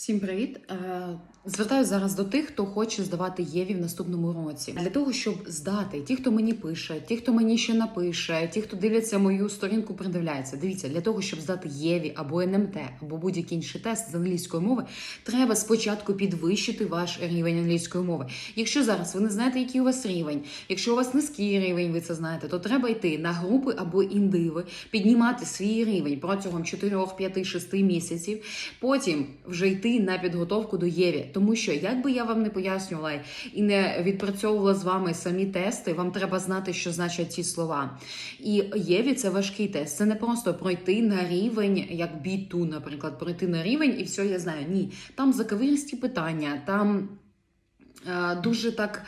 Всім привіт! Е, Звертаюся зараз до тих, хто хоче здавати ЄВІ в наступному році. Для того, щоб здати, ті, хто мені пише, ті, хто мені ще напише, ті, хто дивляться мою сторінку, придивляється. Дивіться, для того, щоб здати ЄВІ або НМТ, або будь-який інший тест з англійської мови, треба спочатку підвищити ваш рівень англійської мови. Якщо зараз ви не знаєте, який у вас рівень, якщо у вас низький рівень, ви це знаєте, то треба йти на групи або індиви, піднімати свій рівень протягом 4, 5, 6 місяців. Потім вже йти на підготовку до ЄВІ. Тому що, як би я вам не пояснювала і не відпрацьовувала з вами самі тести, вам треба знати, що значать ці слова. І ЄВІ це важкий тест. Це не просто пройти на рівень, як B2, наприклад, пройти на рівень і все, я знаю. Ні, там заковирісті питання, там е, дуже так.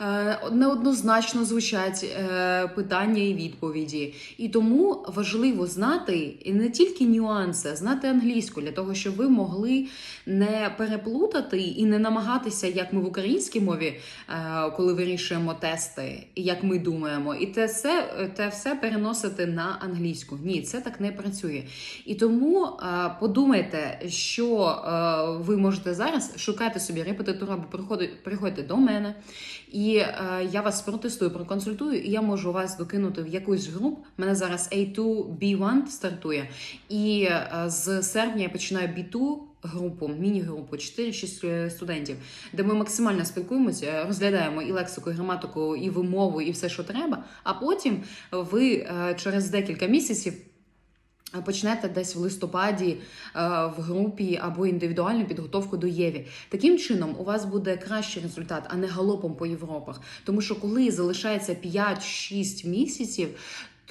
Е, Неоднозначно звучать е, питання і відповіді, і тому важливо знати і не тільки нюанси, а знати англійську для того, щоб ви могли не переплутати і не намагатися, як ми в українській мові, е, коли вирішуємо тести, як ми думаємо, і те все, те все переносити на англійську. Ні, це так не працює. І тому подумайте, що ви можете зараз шукати собі репетитора або приходьте до мене. І е, я вас протестую, проконсультую, і я можу вас докинути в якусь груп. Мене зараз A2, B1 стартує. І е, з серпня я починаю B2 групу, міні-групу, 4-6 студентів, де ми максимально спілкуємося, розглядаємо і лексику, і граматику, і вимову, і все, що треба. А потім ви е, через декілька місяців. Почнете десь в листопаді е, в групі або індивідуальну підготовку до ЄВІ. Таким чином, у вас буде кращий результат, а не галопом по Європах. Тому що коли залишається 5-6 місяців,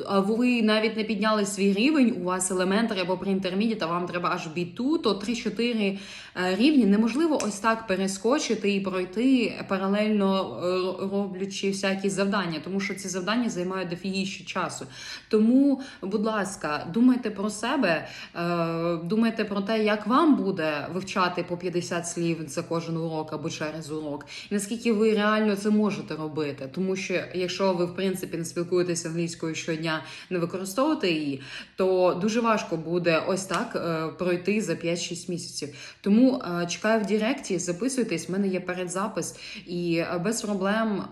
ви навіть не підняли свій рівень, у вас елементарі або преінтермідіт, а вам треба аж B2, то 3-4 е, рівні неможливо ось так перескочити і пройти паралельно е, роблячи всякі завдання, тому що ці завдання займають дофігіще часу. Тому, будь ласка, думайте про себе, е, думайте про те, як вам буде вивчати по 50 слів за кожен урок або через урок, і наскільки ви реально це можете робити. Тому що якщо ви в принципі не спілкуєтеся англійською щодня, не використовувати її, то дуже важко буде ось так е, пройти за 5-6 місяців. Тому е, чекаю в Директі, записуйтесь, в мене є передзапис, і е, без проблем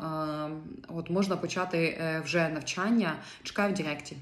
от можна почати вже навчання. Чекаю в Директі.